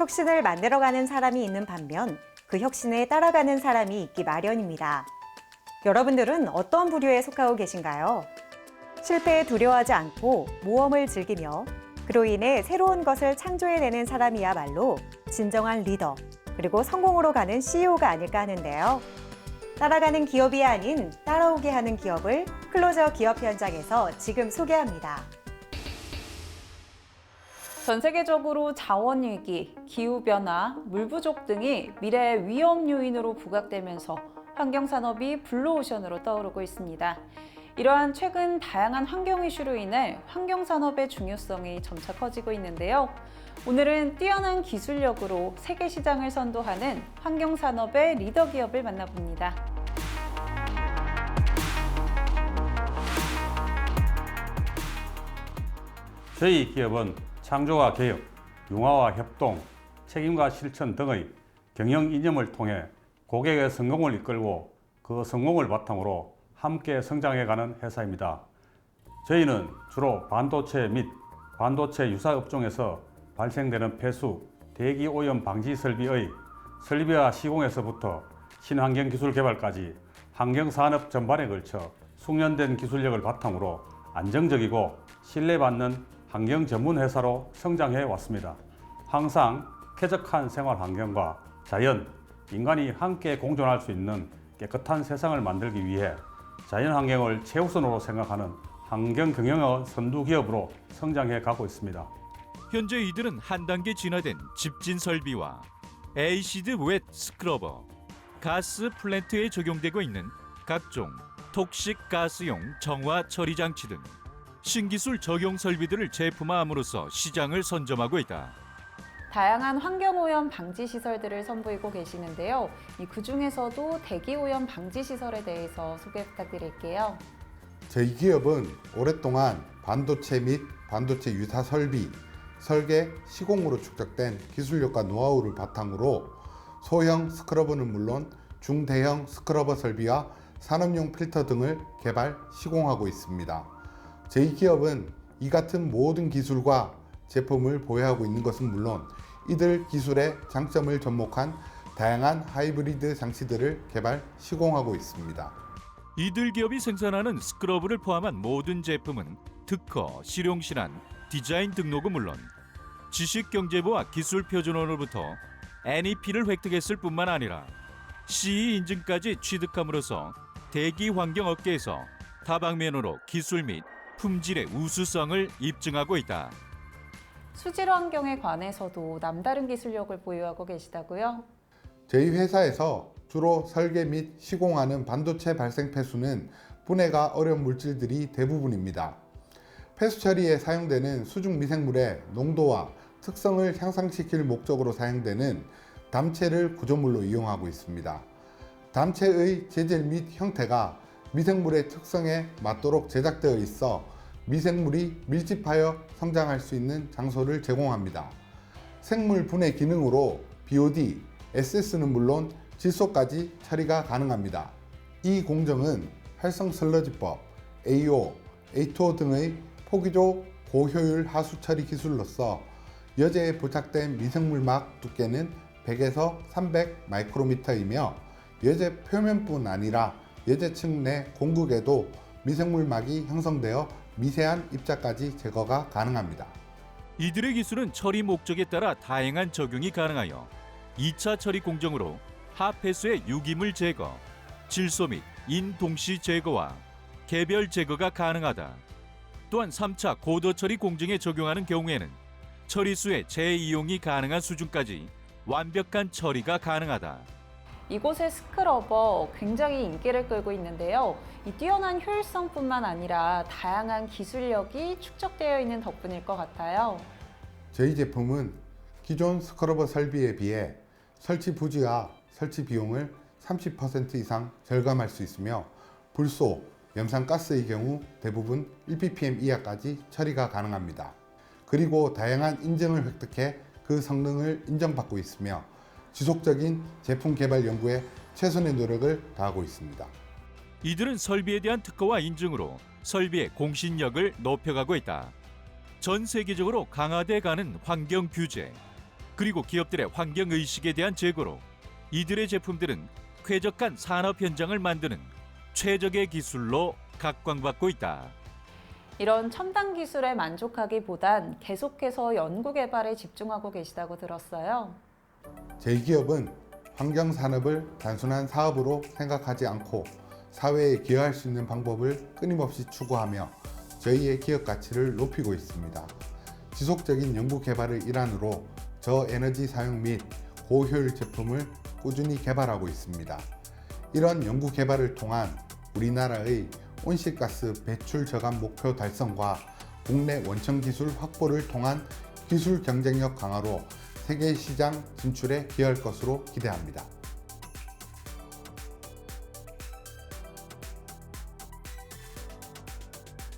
혁신을 만들어가는 사람이 있는 반면 그 혁신에 따라가는 사람이 있기 마련입니다. 여러분들은 어떤 부류에 속하고 계신가요? 실패에 두려워하지 않고 모험을 즐기며 그로 인해 새로운 것을 창조해내는 사람이야말로 진정한 리더, 그리고 성공으로 가는 CEO가 아닐까 하는데요. 따라가는 기업이 아닌 따라오게 하는 기업을 클로저 기업 현장에서 지금 소개합니다. 전 세계적으로 자원 위기, 기후 변화, 물 부족 등이 미래의 위험 요인으로 부각되면서 환경 산업이 블루오션으로 떠오르고 있습니다. 이러한 최근 다양한 환경 이슈로 인해 환경 산업의 중요성이 점차 커지고 있는데요. 오늘은 뛰어난 기술력으로 세계 시장을 선도하는 환경 산업의 리더 기업을 만나봅니다. 저희 기업은 창조와 개혁, 융화와 협동, 책임과 실천 등의 경영 이념을 통해 고객의 성공을 이끌고 그 성공을 바탕으로 함께 성장해가는 회사입니다. 저희는 주로 반도체 및 반도체 유사 업종에서 발생되는 폐수, 대기 오염 방지 설비의 설비와 시공에서부터 신환경 기술 개발까지 환경 산업 전반에 걸쳐 숙련된 기술력을 바탕으로 안정적이고 신뢰받는 환경 전문 회사로 성장해 왔습니다. 항상 쾌적한 생활 환경과 자연, 인간이 함께 공존할 수 있는 깨끗한 세상을 만들기 위해 자연 환경을 최우선으로 생각하는 환경 경영의 선두 기업으로 성장해 가고 있습니다. 현재 이들은 한 단계 진화된 집진 설비와 에이시드 웻 스크러버, 가스 플랜트에 적용되고 있는 각종 톡식 가스용 정화 처리 장치 등 신기술 적용 설비들을 제품화함으로써 시장을 선점하고 있다. 다양한 환경오염 방지 시설들을 선보이고 계시는데요. 그 중에서도 대기오염 방지 시설에 대해서 소개 부탁드릴게요. 저희 기업은 오랫동안 반도체 및 반도체 유사 설비, 설계, 시공으로 축적된 기술력과 노하우를 바탕으로 소형 스크러버는 물론 중대형 스크러버 설비와 산업용 필터 등을 개발, 시공하고 있습니다. 저희 기업은 이 같은 모든 기술과 제품을 보유하고 있는 것은 물론 이들 기술의 장점을 접목한 다양한 하이브리드 장치들을 개발, 시공하고 있습니다. 이들 기업이 생산하는 스크러브를 포함한 모든 제품은 특허, 실용실한, 디자인 등록은 물론 지식경제부와 기술표준원으로부터 NEP를 획득했을 뿐만 아니라 CE 인증까지 취득함으로써 대기 환경 업계에서 다방면으로 기술 및 품질의 우수성을 입증하고 있다. 수질 환경에 관해서도 남다른 기술력을 보유하고 계시다고요? 저희 회사에서 주로 설계 및 시공하는 반도체 발생 폐수는 분해가 어려운 물질들이 대부분입니다. 폐수 처리에 사용되는 수중 미생물의 농도와 특성을 향상시킬 목적으로 사용되는 담체를 구조물로 이용하고 있습니다. 담체의 재질 및 형태가 미생물의 특성에 맞도록 제작되어 있어 미생물이 밀집하여 성장할 수 있는 장소를 제공합니다. 생물 분해 기능으로 BOD, SS는 물론 질소까지 처리가 가능합니다. 이 공정은 활성 슬러지법, AO, A2O 등의 포기조 고효율 하수 처리 기술로서 여제에 부착된 미생물막 두께는 100에서 300 마이크로미터이며 여제 표면뿐 아니라 여제층 내 공극에도 미생물막이 형성되어 미세한 입자까지 제거가 가능합니다. 이들의 기술은 처리 목적에 따라 다양한 적용이 가능하여 2차 처리 공정으로 하폐수의 유기물 제거, 질소 및 인동시 제거와 개별 제거가 가능하다. 또한 3차 고도 처리 공정에 적용하는 경우에는 처리수의 재이용이 가능한 수준까지 완벽한 처리가 가능하다. 이곳의 스크러버 굉장히 인기를 끌고 있는데요. 이 뛰어난 효율성뿐만 아니라 다양한 기술력이 축적되어 있는 덕분일 것 같아요. 저희 제품은 기존 스크러버 설비에 비해 설치 부지와 설치 비용을 30% 이상 절감할 수 있으며 불소, 염산가스의 경우 대부분 1ppm 이하까지 처리가 가능합니다. 그리고 다양한 인증을 획득해 그 성능을 인정받고 있으며 지속적인 제품 개발 연구에 최선의 노력을 다하고 있습니다. 이들은 설비에 대한 특허와 인증으로 설비의 공신력을 높여가고 있다. 전 세계적으로 강화돼 가는 환경 규제, 그리고 기업들의 환경 의식에 대한 제고로 이들의 제품들은 쾌적한 산업 현장을 만드는 최적의 기술로 각광받고 있다. 이런 첨단 기술에 만족하기보단 계속해서 연구 개발에 집중하고 계시다고 들었어요. 저희 기업은 환경 산업을 단순한 사업으로 생각하지 않고 사회에 기여할 수 있는 방법을 끊임없이 추구하며 저희의 기업 가치를 높이고 있습니다. 지속적인 연구 개발의 일환으로 저에너지 사용 및 고효율 제품을 꾸준히 개발하고 있습니다. 이런 연구 개발을 통한 우리나라의 온실가스 배출 저감 목표 달성과 국내 원천 기술 확보를 통한 기술 경쟁력 강화로 세계 시장 진출에 기여할 것으로 기대합니다.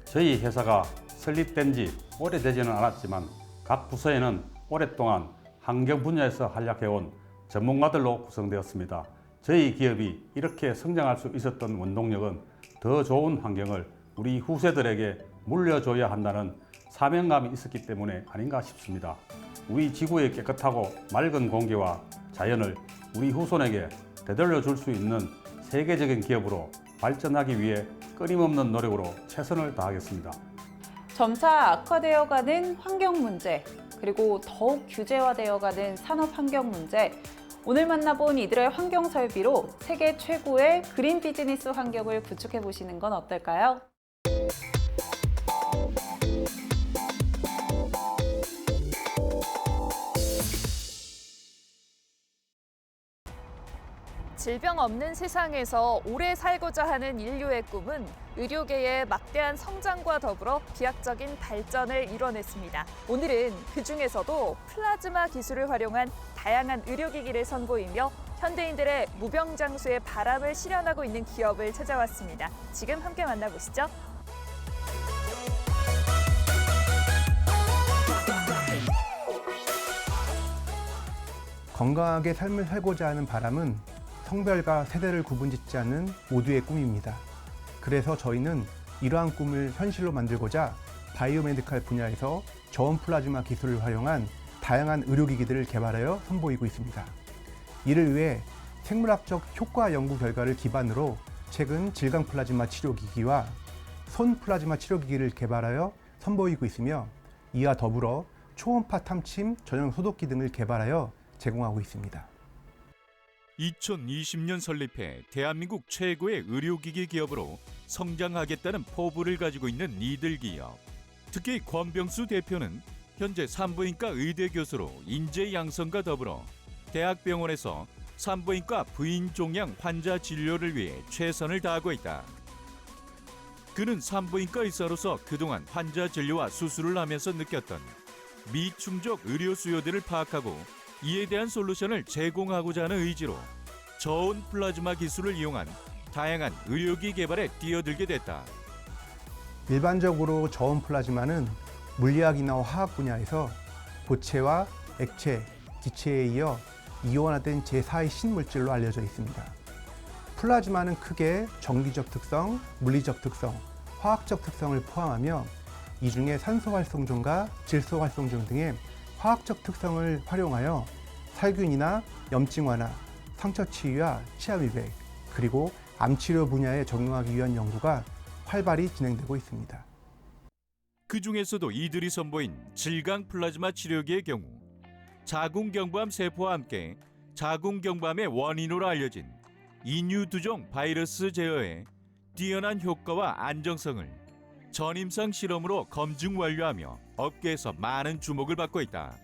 저희 회사가 설립된 지 오래되지는 않았지만 각 부서에는 오랫동안 환경 분야에서 활약해온 전문가들로 구성되었습니다. 저희 기업이 이렇게 성장할 수 있었던 원동력은 더 좋은 환경을 우리 후세들에게 물려줘야 한다는 사명감이 있었기 때문에 아닌가 싶습니다. 우리 지구의 깨끗하고 맑은 공기와 자연을 우리 후손에게 되돌려 줄 수 있는 세계적인 기업으로 발전하기 위해 끊임없는 노력으로 최선을 다하겠습니다. 점차 악화되어 가는 환경 문제, 그리고 더욱 규제화되어 가는 산업 환경 문제, 오늘 만나본 이들의 환경 설비로 세계 최고의 그린 비즈니스 환경을 구축해 보시는 건 어떨까요? 질병 없는 세상에서 오래 살고자 하는 인류의 꿈은 의료계의 막대한 성장과 더불어 비약적인 발전을 이뤄냈습니다. 오늘은 그 중에서도 플라즈마 기술을 활용한 다양한 의료기기를 선보이며 현대인들의 무병장수의 바람을 실현하고 있는 기업을 찾아왔습니다. 지금 함께 만나보시죠. 건강하게 삶을 살고자 하는 바람은 성별과 세대를 구분짓지 않는 모두의 꿈입니다. 그래서 저희는 이러한 꿈을 현실로 만들고자 바이오메디칼 분야에서 저온 플라즈마 기술을 활용한 다양한 의료기기들을 개발하여 선보이고 있습니다. 이를 위해 생물학적 효과 연구 결과를 기반으로 최근 질강 플라즈마 치료기기와 손 플라즈마 치료기기를 개발하여 선보이고 있으며 이와 더불어 초음파 탐침 전용 소독기 등을 개발하여 제공하고 있습니다. 2020년 설립해 대한민국 최고의 의료기기 기업으로 성장하겠다는 포부를 가지고 있는 이들 기업. 특히 권병수 대표는 현재 산부인과 의대 교수로 인재 양성과 더불어 대학병원에서 산부인과 부인 종양 환자 진료를 위해 최선을 다하고 있다. 그는 산부인과 의사로서 그동안 환자 진료와 수술을 하면서 느꼈던 미충족 의료 수요들을 파악하고 이에 대한 솔루션을 제공하고자 하는 의지로 저온 플라즈마 기술을 이용한 다양한 의료기 개발에 뛰어들게 됐다. 일반적으로 저온 플라즈마는 물리학이나 화학 분야에서 고체와 액체, 기체에 이어 이온화된 제4의 신물질로 알려져 있습니다. 플라즈마는 크게 전기적 특성, 물리적 특성, 화학적 특성을 포함하며 이 중에 산소 활성존과 질소 활성존 등의 화학적 특성을 활용하여 살균이나 염증 완화, 상처 치유와 치아 미백, 그리고 암 치료 분야에 적용하기 위한 연구가 활발히 진행되고 있습니다. 그 중에서도 이들이 선보인 질강 플라즈마 치료기의 경우 자궁경부암 세포와 함께 자궁경부암의 원인으로 알려진 인유두종 바이러스 제어에 뛰어난 효과와 안정성을 전임상 실험으로 검증 완료하며 업계에서 많은 주목을 받고 있다.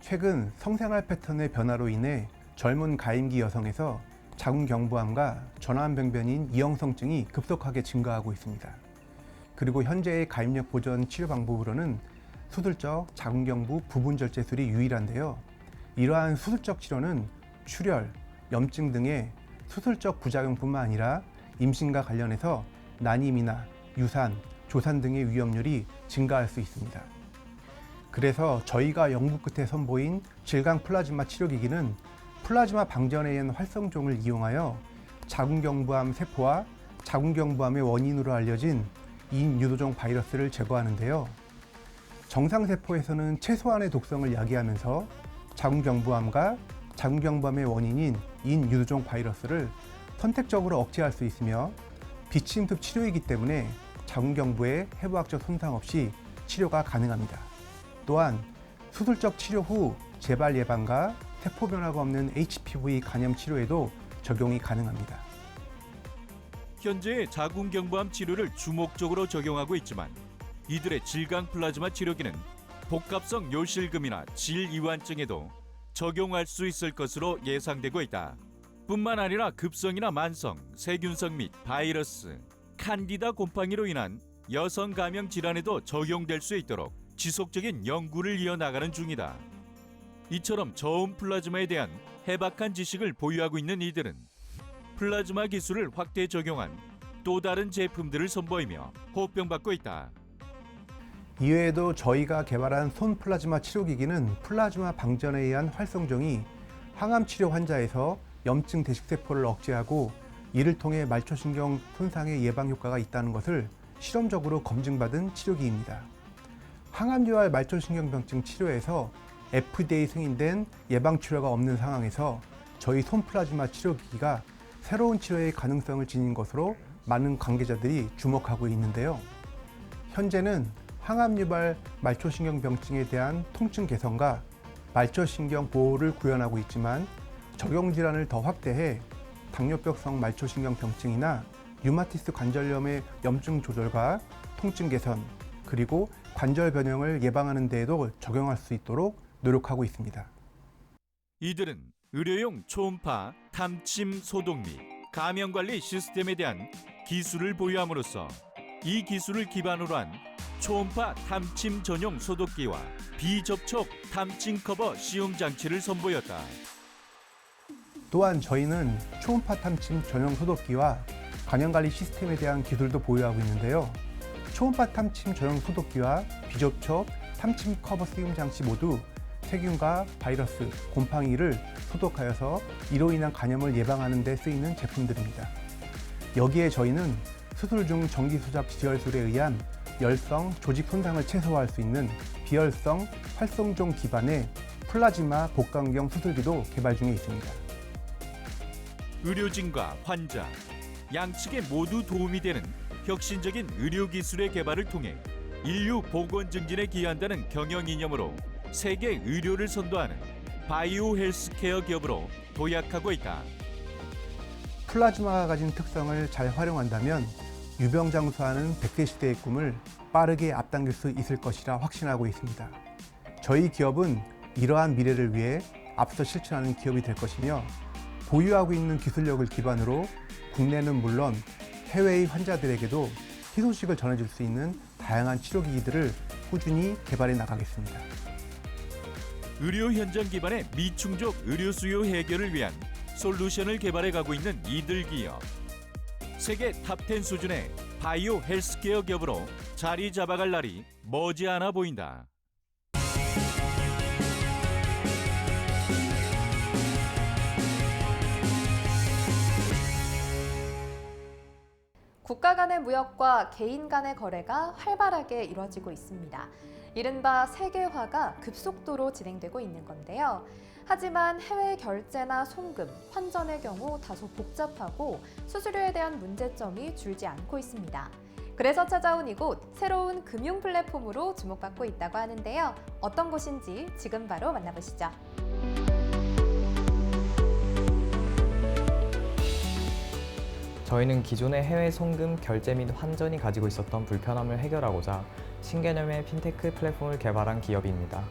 최근 성생활 패턴의 변화로 인해 젊은 가임기 여성에서 자궁경부암과 전암병변인 이형성증이 급속하게 증가하고 있습니다. 그리고 현재의 가임력 보전 치료 방법으로는 수술적 자궁경부 부분 절제술이 유일한데요. 이러한 수술적 치료는 출혈, 염증 등의 수술적 부작용뿐만 아니라 임신과 관련해서 난임이나 유산, 조산 등의 위험률이 증가할 수 있습니다. 그래서 저희가 연구 끝에 선보인 질강 플라즈마 치료기기는 플라즈마 방전에 의한 활성종을 이용하여 자궁경부암 세포와 자궁경부암의 원인으로 알려진 인 유도종 바이러스를 제거하는데요. 정상 세포에서는 최소한의 독성을 야기하면서 자궁경부암과 자궁경부암의 원인인 인유두종 바이러스를 선택적으로 억제할 수 있으며 비침습 치료이기 때문에 자궁경부에 해부학적 손상 없이 치료가 가능합니다. 또한 수술적 치료 후 재발 예방과 세포 변화가 없는 HPV 간염 치료에도 적용이 가능합니다. 현재 자궁경부암 치료를 주목적으로 적용하고 있지만 이들의 질강 플라즈마 치료기는 복합성 요실금이나 질이완증에도 적용할 수 있을 것으로 예상되고 있다. 뿐만 아니라 급성이나 만성, 세균성 및 바이러스, 칸디다 곰팡이로 인한 여성 감염 질환에도 적용될 수 있도록 지속적인 연구를 이어나가는 중이다. 이처럼 저온 플라즈마에 대한 해박한 지식을 보유하고 있는 이들은 플라즈마 기술을 확대 적용한 또 다른 제품들을 선보이며 호평받고 있다. 이외에도 저희가 개발한 손 플라즈마 치료기기는 플라즈마 방전에 의한 활성종이 항암 치료 환자에서 염증 대식세포를 억제하고 이를 통해 말초신경 손상의 예방 효과가 있다는 것을 실험적으로 검증받은 치료기입니다. 항암류와 말초신경병증 치료에서 FDA 승인된 예방 치료가 없는 상황에서 저희 손 플라즈마 치료기기가 새로운 치료의 가능성을 지닌 것으로 많은 관계자들이 주목하고 있는데요. 현재는 항암 유발 말초신경병증에 대한 통증 개선과 말초신경 보호를 구현하고 있지만 적용 질환을 더 확대해 당뇨병성 말초신경병증이나 류마티스 관절염의 염증 조절과 통증 개선 그리고 관절 변형을 예방하는 데에도 적용할 수 있도록 노력하고 있습니다. 이들은 의료용 초음파 탐침 소독 및 감염 관리 시스템에 대한 기술을 보유함으로써 이 기술을 기반으로 한 초음파 탐침 전용 소독기와 비접촉 탐침 커버 시움 장치를 선보였다. 또한 저희는 초음파 탐침 전용 소독기와 간염관리 시스템에 대한 기술도 보유하고 있는데요. 초음파 탐침 전용 소독기와 비접촉 탐침 커버 쓰임 장치 모두 세균과 바이러스, 곰팡이를 소독하여서 이로 인한 간염을 예방하는 데 쓰이는 제품들입니다. 여기에 저희는 수술 중 전기 수잡 지혈술에 의한 열성, 조직 손상을 최소화할 수 있는 비열성 활성종 기반의 플라즈마 복강경 수술기도 개발 중에 있습니다. 의료진과 환자 양측에 모두 도움이 되는 혁신적인 의료 기술의 개발을 통해 인류 보건 증진에 기여한다는 경영 이념으로 세계 의료를 선도하는 바이오 헬스케어 기업으로 도약하고 있다. 플라즈마가 가진 특성을 잘 활용한다면 유병 장수하는 100대 시대의 꿈을 빠르게 앞당길 수 있을 것이라 확신하고 있습니다. 저희 기업은 이러한 미래를 위해 앞서 실천하는 기업이 될 것이며 보유하고 있는 기술력을 기반으로 국내는 물론 해외의 환자들에게도 희소식을 전해줄 수 있는 다양한 치료기기들을 꾸준히 개발해 나가겠습니다. 의료 현장 기반의 미충족 의료 수요 해결을 위한 솔루션을 개발해 가고 있는 이들 기업. 세계 탑10 수준의 바이오 헬스케어 기업으로 자리 잡아갈 날이 머지않아 보인다. 국가 간의 무역과 개인 간의 거래가 활발하게 이루어지고 있습니다. 이른바 세계화가 급속도로 진행되고 있는 건데요. 하지만 해외 결제나 송금, 환전의 경우 다소 복잡하고 수수료에 대한 문제점이 줄지 않고 있습니다. 그래서 찾아온 이곳 새로운 금융 플랫폼으로 주목받고 있다고 하는데요. 어떤 곳인지 지금 바로 만나보시죠. 저희는 기존의 해외 송금, 결제 및 환전이 가지고 있었던 불편함을 해결하고자 신개념의 핀테크 플랫폼을 개발한 기업입니다.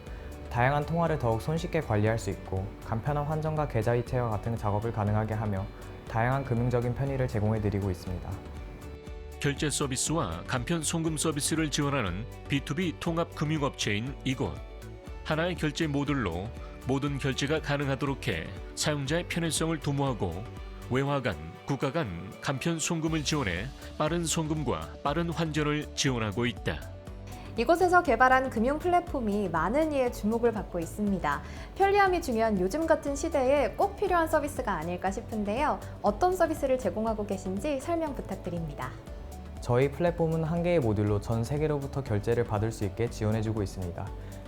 다양한 통화를 더욱 손쉽게 관리할 수 있고 간편한 환전과 계좌 이체와 같은 작업을 가능하게 하며 다양한 금융적인 편의를 제공해 드리고 있습니다. 결제 서비스와 간편 송금 서비스를 지원하는 B2B 통합 금융업체인 이곳. 하나의 결제 모듈로 모든 결제가 가능하도록 해 사용자의 편의성을 도모하고 외화 간, 국가 간 간편 송금을 지원해 빠른 송금과 빠른 환전을 지원하고 있다. 이곳에서 개발한 금융 플랫폼이 많은 이의 주목을 받고 있습니다. 편리함이 중요한 요즘 같은 시대에 꼭 필요한 서비스가 아닐까 싶은데요. 어떤 서비스를 제공하고 계신지 설명 부탁드립니다. 저희 플랫폼은 한 개의 모듈로 전 세계로부터 결제를 받을 수 있게 지원해주고 있습니다.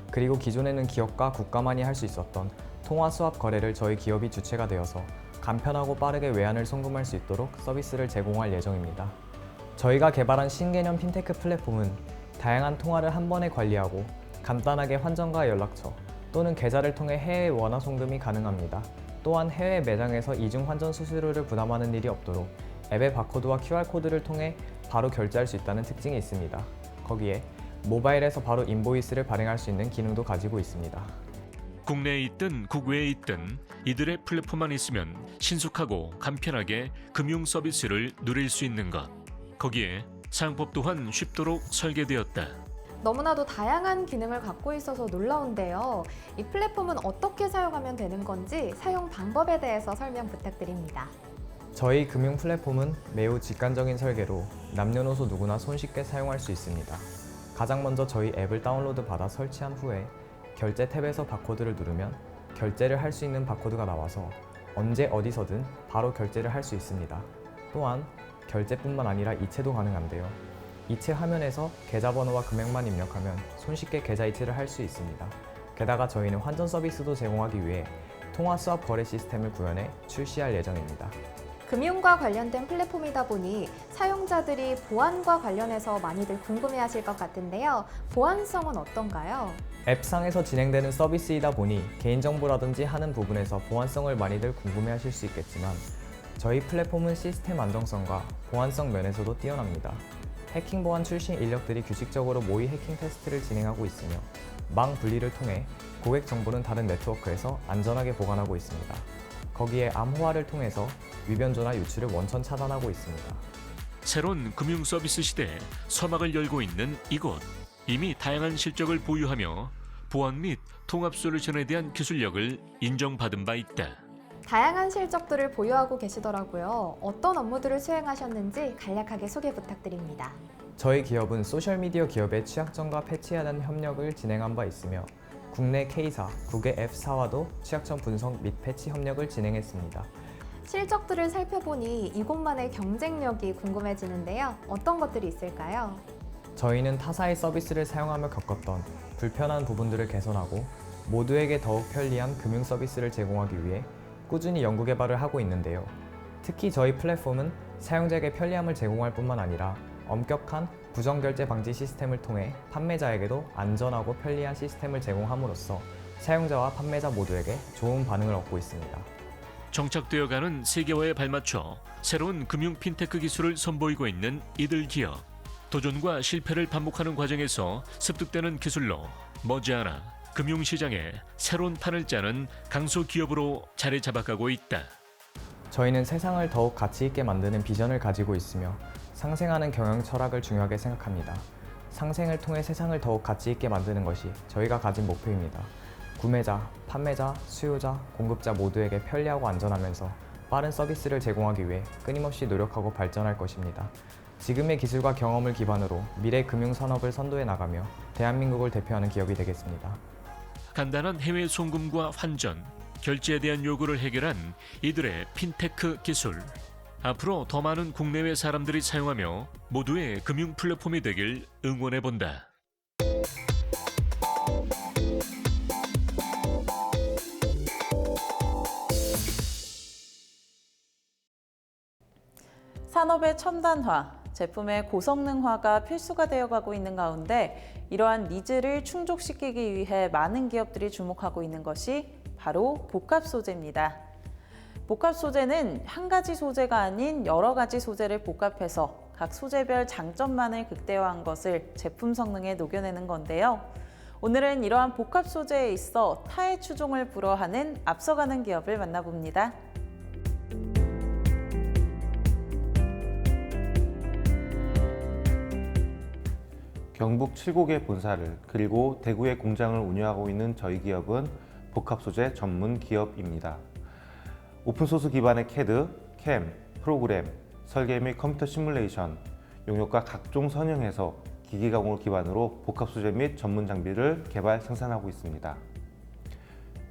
그리고 기존에는 기업과 국가만이 할 수 있었던 통화 수합 거래를 저희 기업이 주체가 되어서 간편하고 빠르게 외환을 송금할 수 있도록 서비스를 제공할 예정입니다. 저희가 개발한 신개념 핀테크 플랫폼은 다양한 통화를 한 번에 관리하고 간단하게 환전과 연락처 또는 계좌를 통해 해외 원화 송금이 가능합니다. 또한 해외 매장에서 이중 환전 수수료를 부담하는 일이 없도록 앱의 바코드와 QR코드를 통해 바로 결제할 수 있다는 특징이 있습니다. 거기에 모바일에서 바로 인보이스를 발행할 수 있는 기능도 가지고 있습니다. 국내에 있든 국외에 있든 이들의 플랫폼만 있으면 신속하고 간편하게 금융 서비스를 누릴 수 있는 것. 거기에 사용법 또한 쉽도록 설계되었다. 너무나도 다양한 기능을 갖고 있어서 놀라운데요. 이 플랫폼은 어떻게 사용하면 되는 건지 사용 방법에 대해서 설명 부탁드립니다. 저희 금융 플랫폼은 매우 직관적인 설계로 남녀노소 누구나 손쉽게 사용할 수 있습니다. 가장 먼저 저희 앱을 다운로드 받아 설치한 후에 결제 탭에서 바코드를 누르면 결제를 할 수 있는 바코드가 나와서 언제 어디서든 바로 결제를 할 수 있습니다. 또한 결제뿐만 아니라 이체도 가능한데요. 이체 화면에서 계좌번호와 금액만 입력하면 손쉽게 계좌 이체를 할 수 있습니다. 게다가 저희는 환전 서비스도 제공하기 위해 통화 수합 거래 시스템을 구현해 출시할 예정입니다. 금융과 관련된 플랫폼이다 보니 사용자들이 보안과 관련해서 많이들 궁금해하실 것 같은데요. 보안성은 어떤가요? 앱상에서 진행되는 서비스이다 보니 개인정보라든지 하는 부분에서 보안성을 많이들 궁금해하실 수 있겠지만 저희 플랫폼은 시스템 안정성과 보안성 면에서도 뛰어납니다. 해킹 보안 출신 인력들이 규칙적으로 모의 해킹 테스트를 진행하고 있으며 망 분리를 통해 고객 정보는 다른 네트워크에서 안전하게 보관하고 있습니다. 거기에 암호화를 통해서 위변조나 유출을 원천 차단하고 있습니다. 새로운 금융 서비스 시대에 서막을 열고 있는 이곳. 이미 다양한 실적을 보유하며 보안 및 통합 솔루션에 대한 기술력을 인정받은 바 있다. 다양한 실적들을 보유하고 계시더라고요. 어떤 업무들을 수행하셨는지 간략하게 소개 부탁드립니다. 저희 기업은 소셜미디어 기업의 취약점과 대한 협력을 진행한 바 있으며 국내 K사, 국외 F사와도 취약점 분석 및 패치 협력을 진행했습니다. 실적들을 살펴보니 이곳만의 경쟁력이 궁금해지는데요. 어떤 것들이 있을까요? 저희는 타사의 서비스를 사용하며 겪었던 불편한 부분들을 개선하고 모두에게 더욱 편리한 금융 서비스를 제공하기 위해 꾸준히 연구 개발을 하고 있는데요. 특히 저희 플랫폼은 사용자에게 편리함을 제공할 뿐만 아니라 엄격한 부정결제 방지 시스템을 통해 판매자에게도 안전하고 편리한 시스템을 제공함으로써 사용자와 판매자 모두에게 좋은 반응을 얻고 있습니다. 정착되어가는 세계화에 발맞춰 새로운 금융 핀테크 기술을 선보이고 있는 이들 기업. 도전과 실패를 반복하는 과정에서 습득되는 기술로 머지않아 금융시장에 새로운 판을 짜는 강소 기업으로 자리 잡아가고 있다. 저희는 세상을 더욱 가치 있게 만드는 비전을 가지고 있으며 상생하는 경영 철학을 중요하게 생각합니다. 상생을 통해 세상을 더욱 가치 있게 만드는 것이 저희가 가진 목표입니다. 구매자, 판매자, 수요자, 공급자 모두에게 편리하고 안전하면서 빠른 서비스를 제공하기 위해 끊임없이 노력하고 발전할 것입니다. 지금의 기술과 경험을 기반으로 미래 금융 산업을 선도해 나가며 대한민국을 대표하는 기업이 되겠습니다. 간단한 해외 송금과 환전, 결제에 대한 요구를 해결한 이들의 핀테크 기술. 앞으로 더 많은 국내외 사람들이 사용하며 모두의 금융 플랫폼이 되길 응원해 본다. 산업의 첨단화, 제품의 고성능화가 필수가 되어가고 있는 가운데 이러한 니즈를 충족시키기 위해 많은 기업들이 주목하고 있는 것이 바로 복합 소재입니다. 복합 소재는 한 가지 소재가 아닌 여러 가지 소재를 복합해서 각 소재별 장점만을 극대화한 것을 제품 성능에 녹여내는 건데요. 오늘은 이러한 복합 소재에 있어 타의 추종을 불허하는 앞서가는 기업을 만나봅니다. 경북 7곡의 본사를 그리고 대구의 공장을 운영하고 있는 저희 기업은 복합 소재 전문 기업입니다. 오픈소스 기반의 CAD, CAM, 프로그램, 설계 및 컴퓨터 시뮬레이션, 용역과 각종 선형에서 기기 가공을 기반으로 복합 소재 및 전문 장비를 개발 생산하고 있습니다.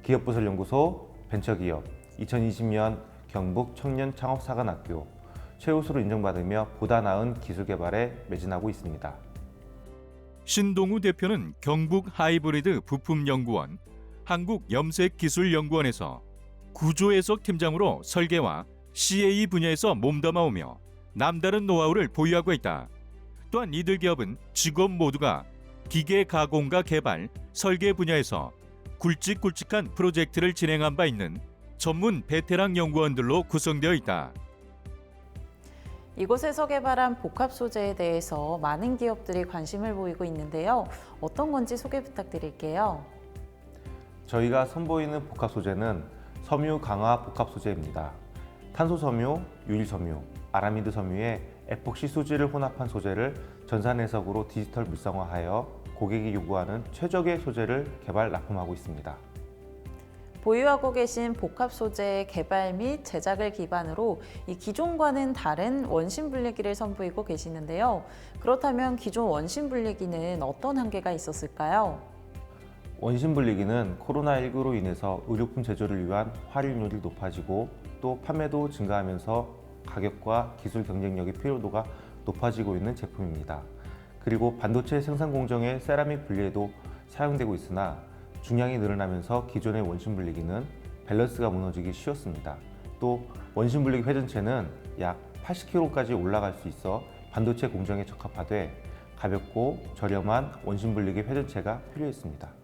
기업부설 연구소 벤처기업 2020년 경북 청년 창업사관학교 최우수로 인정받으며 보다 나은 기술 개발에 매진하고 있습니다. 신동우 대표는 경북 하이브리드 부품연구원, 한국염색기술연구원에서 구조 해석 팀장으로 설계와 CAE 분야에서 몸담아오며 남다른 노하우를 보유하고 있다. 또한 이들 기업은 직원 모두가 기계 가공과 개발, 설계 분야에서 굵직굵직한 프로젝트를 진행한 바 있는 전문 베테랑 연구원들로 구성되어 있다. 이곳에서 개발한 복합 소재에 대해서 많은 기업들이 관심을 보이고 있는데요. 어떤 건지 소개 부탁드릴게요. 저희가 선보이는 복합 소재는 섬유 강화 복합 소재입니다. 탄소 섬유, 유리 섬유, 아라미드 섬유의 에폭시 수지를 혼합한 소재를 전산 해석으로 디지털 물상화하여 고객이 요구하는 최적의 소재를 개발 납품하고 있습니다. 보유하고 계신 복합 소재의 개발 및 제작을 기반으로 이 기존과는 다른 원심 분리기를 선보이고 계시는데요. 그렇다면 기존 원심 분리기는 어떤 한계가 있었을까요? 원심 분리기는 코로나19로 인해서 의료품 제조를 위한 활용률이 높아지고 또 판매도 증가하면서 가격과 기술 경쟁력의 필요도가 높아지고 있는 제품입니다. 그리고 반도체 생산 공정의 세라믹 분리에도 사용되고 있으나 중량이 늘어나면서 기존의 원심 분리기는 밸런스가 무너지기 쉬웠습니다. 또 원심 분리기 회전체는 약 80kg까지 올라갈 수 있어 반도체 공정에 적합하되 가볍고 저렴한 원심 분리기 회전체가 필요했습니다.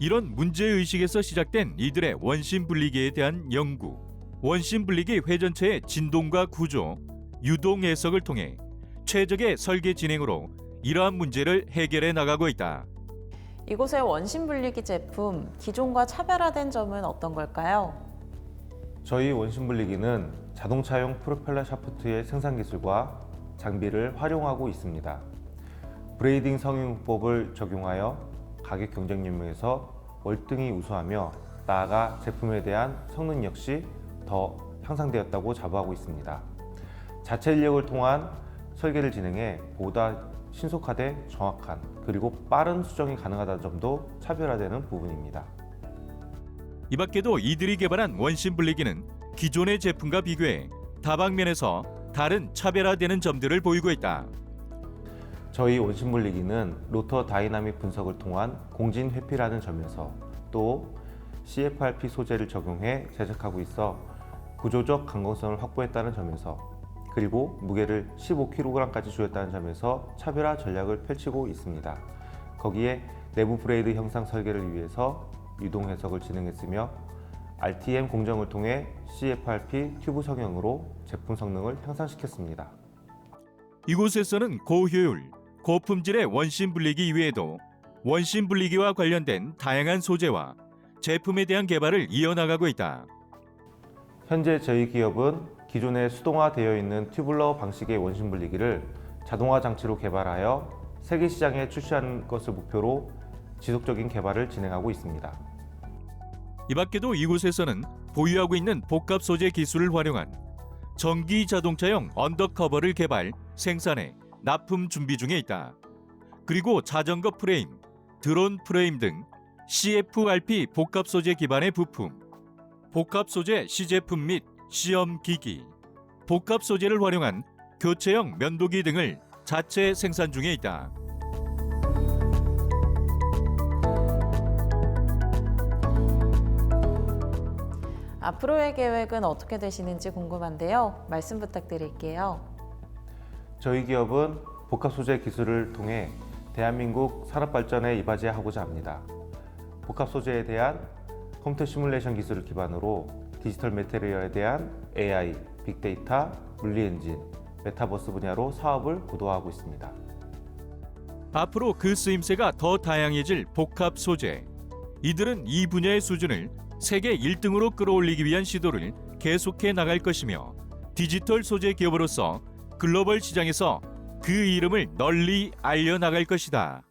이런 문제의식에서 시작된 이들의 원심 분리기에 대한 연구. 원심 분리기 회전체의 진동과 구조, 유동 해석을 통해 최적의 설계 진행으로 이러한 문제를 해결해 나가고 있다. 이곳의 원심 분리기 제품 기존과 차별화된 점은 어떤 걸까요? 저희 원심 분리기는 자동차용 프로펠러 샤프트의 생산 기술과 장비를 활용하고 있습니다. 브레이딩 성형법을 적용하여 가격 경쟁력에서 월등히 우수하며 나아가 제품에 대한 성능 역시 더 향상되었다고 자부하고 있습니다. 자체 인력을 통한 설계를 진행해 보다 신속하되 정확한 그리고 빠른 수정이 가능하다는 점도 차별화되는 부분입니다. 이 밖에도 이들이 개발한 원심 분리기는 기존의 제품과 비교해 다방면에서 다른 차별화되는 점들을 보이고 있다. 저희 원심 분리기는 로터 다이나믹 분석을 통한 공진 회피라는 점에서 또 CFRP 소재를 적용해 제작하고 있어 구조적 강건성을 확보했다는 점에서 그리고 무게를 15kg까지 줄였다는 점에서 차별화 전략을 펼치고 있습니다. 거기에 내부 브레이드 형상 설계를 위해서 유동 해석을 진행했으며 RTM 공정을 통해 CFRP 튜브 성형으로 제품 성능을 향상시켰습니다. 이곳에서는 고효율, 고품질의 원심 분리기 이외에도 원심 분리기와 관련된 다양한 소재와 제품에 대한 개발을 이어나가고 있다. 현재 저희 기업은 기존에 수동화되어 있는 튜블러 방식의 원심 분리기를 자동화 장치로 개발하여 세계 시장에 출시하는 것을 목표로 지속적인 개발을 진행하고 있습니다. 이 밖에도 이곳에서는 보유하고 있는 복합 소재 기술을 활용한 전기 자동차용 언더커버를 개발, 생산해 납품 준비 중에 있다. 그리고 자전거 프레임, 드론 프레임 등 CFRP 복합 소재 기반의 부품, 복합 소재 시제품 및 시험 기기, 복합 소재를 활용한 교체형 면도기 등을 자체 생산 중에 있다. 앞으로의 계획은 어떻게 되시는지 궁금한데요. 말씀 부탁드릴게요. 저희 기업은 복합 소재 기술을 통해 대한민국 산업 발전에 이바지하고자 합니다. 복합 소재에 대한 컴퓨터 시뮬레이션 기술을 기반으로 디지털 매테리얼에 대한 AI, 빅데이터, 물리 엔진, 메타버스 분야로 사업을 고도화하고 있습니다. 앞으로 그 쓰임새가 더 다양해질 복합 소재. 이들은 이 분야의 수준을 세계 1등으로 끌어올리기 위한 시도를 계속해 나갈 것이며 디지털 소재 기업으로서 글로벌 시장에서 그 이름을 널리 알려나갈 것이다.